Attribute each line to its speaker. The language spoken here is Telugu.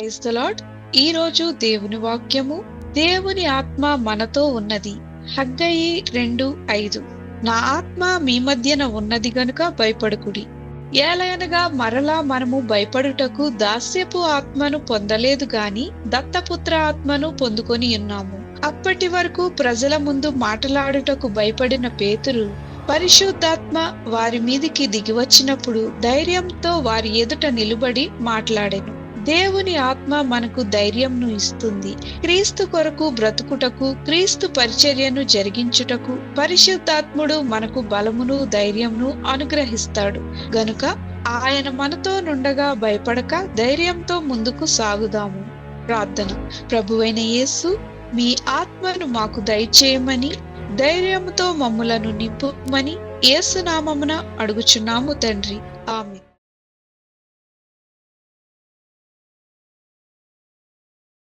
Speaker 1: ప్రైజ్ ద లాడ్ ఈ రోజు దేవుని వాక్యము దేవుని ఆత్మ మనతో ఉన్నది. హగ్గయి రెండు ఐదు. నా ఆత్మ మీ మధ్యన ఉన్నది గనుక భయపడుకుడి. ఏలయనగా మరలా మనము భయపడుటకు దాస్యపు ఆత్మను పొందలేదు గాని దత్తపుత్ర ఆత్మను పొందుకొని ఉన్నాము. అప్పటి వరకు ప్రజల ముందు మాటలాడుటకు భయపడిన పేతురు పరిశుద్ధాత్మ వారి మీదికి దిగివచ్చినప్పుడు ధైర్యంతో వారి ఎదుట నిలబడి మాట్లాడెను. దేవుని ఆత్మ మనకు ధైర్యంను ఇస్తుంది. క్రీస్తు కొరకు బ్రతుకుటకు క్రీస్తు పరిచర్యను జరిగించుటకు పరిశుద్ధాత్ముడు మనకు బలమును ధైర్యంను అనుగ్రహిస్తాడు. గనుక ఆయన మనతో నుండగా భయపడక ధైర్యంతో ముందుకు సాగుదాము. ప్రార్థన. ప్రభువైన యేసు మీ ఆత్మను మాకు దయచేయమని ధైర్యముతో మమ్ములను నింపుమని యేసునామమున అడుగుచున్నాము తండ్రి.